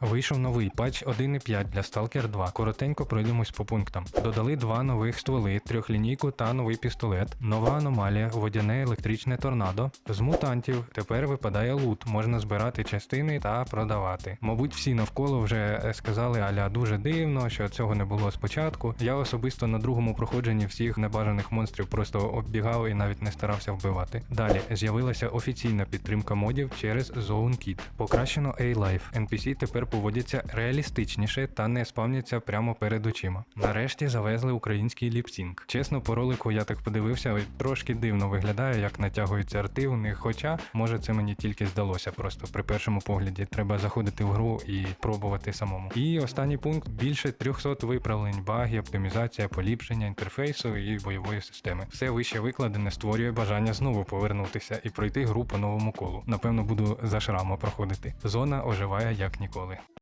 Вийшов новий патч 1.5 для Stalker 2. Коротенько пройдемось по пунктам. Додали два нових стволи, трьохлінійку та новий пістолет. Нова аномалія, водяне електричне торнадо. З мутантів тепер випадає лут, можна збирати частини та продавати. Мабуть, всі навколо вже сказали, аля дуже дивно, що цього не було спочатку. Я особисто на другому проходженні всіх небажаних монстрів просто оббігав і навіть не старався вбивати. Далі з'явилася офіційна підтримка модів через ZoneKit. Покращено A-Life. NPC тепер поводяться реалістичніше та не спавняться прямо перед очима. Нарешті завезли український ліпсінг. Чесно, по ролику я так подивився, трошки дивно виглядає, як натягуються арти у них. Хоча, може, це мені тільки здалося просто при першому погляді. Треба заходити в гру і пробувати самому. І останній пункт більше 300 виправлень, баги, оптимізація, поліпшення інтерфейсу і бойової системи. Все вище викладене створює бажання знову повернутися і пройти гру по новому колу. Напевно, буду за шрама проходити. Зона оживає як ніколи.